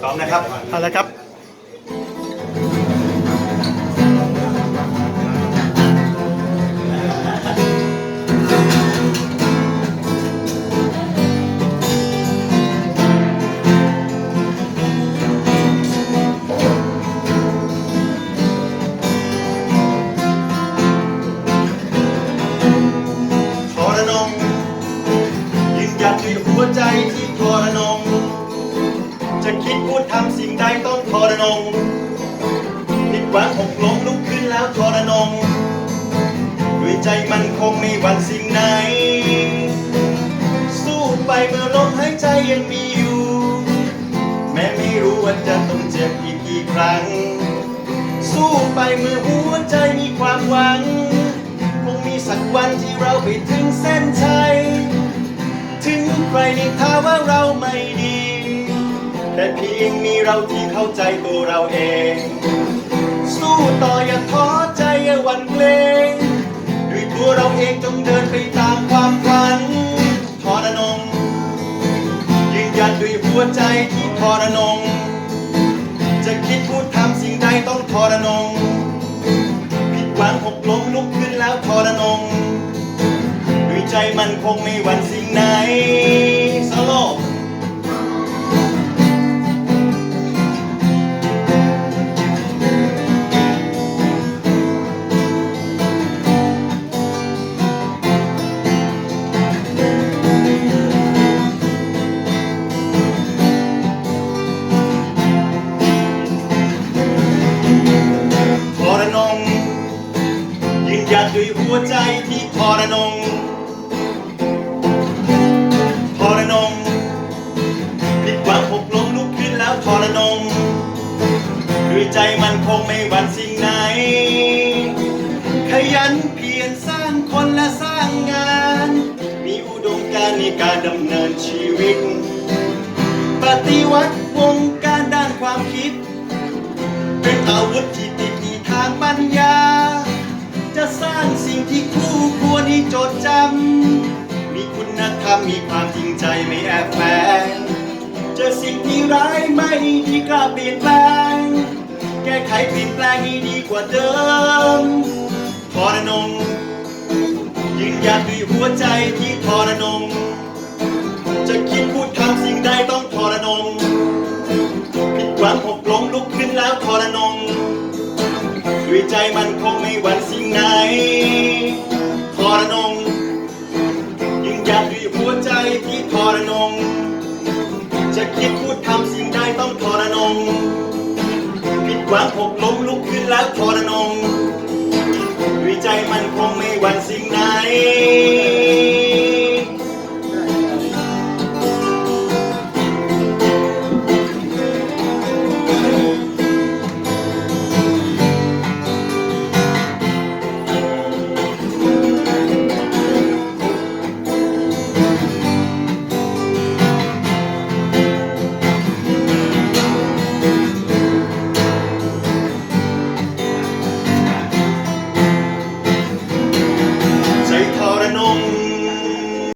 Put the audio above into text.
พร้อมนะครับเอาละครับทรนงยืนหยัดด้วยหัวใจที่ทรนง คิดพูดทำสิ่งใดต้องทรนงผิดหวังหกล้มลุกขึ้นแล้วทรนงด้วยใจมันคงไม่หวั่นสิ่งไหน สู้ไปเมื่อลมหายใจยังมีอยู่ แม้ไม่รู้ว่าจะต้องเจ็บอีกกี่ครั้ง สู้ไปเมื่อหัวใจมีความหวัง คงมีสักวันที่เราไปถึงเส้น ยงมีเราที่เข้าใจตัวเราเอง สู้ต่ออย่าท้อใจอย่าหวั่นเกรงด้วยตัวเราเองจงเดินไปตามความฝันทรนงยืนยันด้วยหัวใจที่ทรนง จะคิดพูดทำสิ่งใดต้องทรนงผิดหวังหกล้มลุกขึ้นแล้วทอรนง ด้วยใจมันคงไม่หวั่นสิ่งไหน ด้วยหัวใจที่ทรนงทรนงผิดหวังหกล้มลุกขึ้นแล้วทรนงด้วยใจมันคงไม่หวั่นสิ่งไหน ขยันเพียรสร้างคนและสร้างงาน มีอุดมการณ์ในการดำเนินชีวิต ปฏิวัติวงการด้านความคิด เป็นอาวุธที่ติดที่ทางปัญญา ที่คู่ควรให้จดจำ มีคุณธรรมมีความจริงใจไม่แอบแฝงเจอสิ่งที่ร้ายไม่ดีกล้าเปลี่ยนแปลง แก้ไขเปลี่ยนแปลงให้ดีกว่าเดิมทรนงยืนหยัดด้วยหัวใจที่ทรนง จะคิดพูดทำสิ่งใดต้องทรนงผิดหวังหกล้มลุกขึ้นแล้วทรนงด้วยใจมันคงไม่หวั่นสิ่งไหน พูดทำสิ่งใดต้องทรนง ผิดหวังหกล้มลุกขึ้นแล้วทรนง ด้วยใจมันค